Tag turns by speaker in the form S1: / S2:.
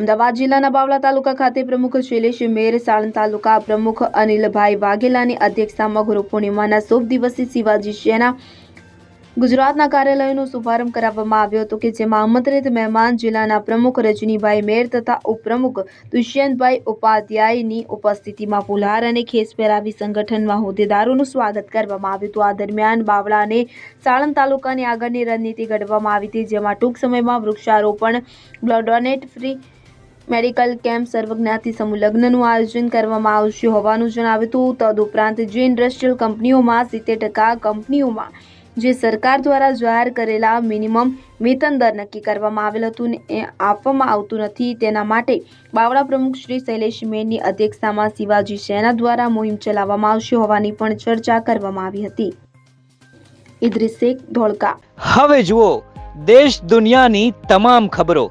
S1: અમદાવાદ જિલ્લાના બાવળા તાલુકા ખાતે પ્રમુખ શૈલેષ મેર સાણંદ તાલુકા પ્રમુખ અનિલભાઈ વાઘેલાની અધ્યક્ષતામાં ગુરુ પૂર્ણિમાના શુભ દિવસે શિવાજી સેના ગુજરાતના કાર્યાલયનો શુભારંભ કરાવવામાં આવ્યો હતો કે જેમાં આમંત્રિત મહેમાન જિલ્લાના પ્રમુખ રજનીભાઈ મેર તથા ઉપપ્રમુખ દુષ્યંતભાઈ ઉપાધ્યાયની ઉપસ્થિતિમાં ફુલહાર અને ખેસ પહેરાવી સંગઠનમાં હોદ્દેદારોનું સ્વાગત કરવામાં આવ્યું હતું. આ દરમિયાન બાવળા અને સાણંદ તાલુકાની આગળની રણનીતિ ઘડવામાં આવી હતી, જેમાં ટૂંક સમયમાં વૃક્ષારોપણ, blood donate free medical camp સર્વજ્ઞાતિ સમૂહ લગ્નનું આયોજન કરવામાં આવશે હોવાનું જણાવ્યું હતું તદુપરાંત જે ઇન્ડસ્ટ્રીયલ કંપનીઓમાં સિત્તેર ટકા કંપનીઓમાં જે સરકાર દ્વારા જાહેર કરેલા મિનિમમ વેતન દર નક્કી કરવામાં આવેલ હતું ને એ આપવામાં આવતું નથી. તેના માટે બાવળા પ્રમુખ શ્રી શૈલેષ મેનની અધ્યક્ષતામાં શિવાજી સેના દ્વારા મુહિમ ચલાવવામાં આવશે હોવાની પણ ચર્ચા કરવામાં આવી હતી. ઇદ્રિસ ધોળકા.
S2: હવે જુઓ, દેશ દુનિયાની તમામ ખબરો.